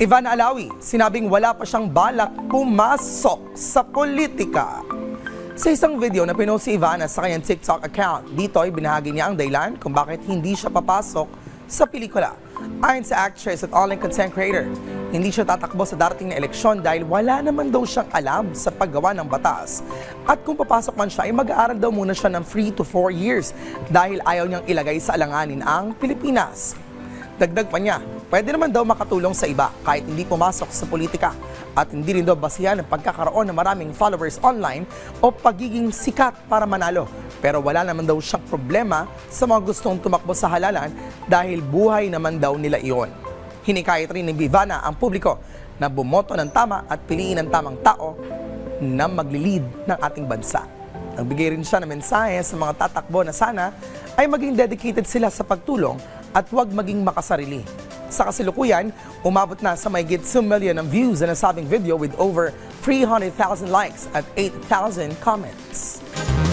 Ivan Alawi, sinabing wala pa siyang balak pumasok sa politika. Sa isang video na pinost si Ivana sa kanyang TikTok account, dito ay binahagi niya ang dahilan kung bakit hindi siya papasok sa pelikula. Ayon sa actress at online content creator, hindi siya tatakbo sa darating na eleksyon dahil wala naman daw siyang alam sa paggawa ng batas. At kung papasok man siya, ay mag-aaral daw muna siya ng 3 to 4 years dahil ayaw niyang ilagay sa alanganin ang Pilipinas. Dagdag pa niya, pwede naman daw makatulong sa iba kahit hindi pumasok sa politika at hindi rin daw basihan ang pagkakaroon ng maraming followers online o pagiging sikat para manalo. Pero wala naman daw siyang problema sa mga gustong tumakbo sa halalan dahil buhay naman daw nila iyon. Hinikayat rin ni Vivana ang publiko na bumoto ng tama at piliin ang tamang tao na maglilid ng ating bansa. Nagbigay rin siya ng mensahe sa mga tatakbo na sana ay maging dedicated sila sa pagtulong at huwag maging makasarili. Sa kasalukuyan, umabot na sa may 2 million ang views ang nasabing video with over 300,000 likes at 8,000 comments.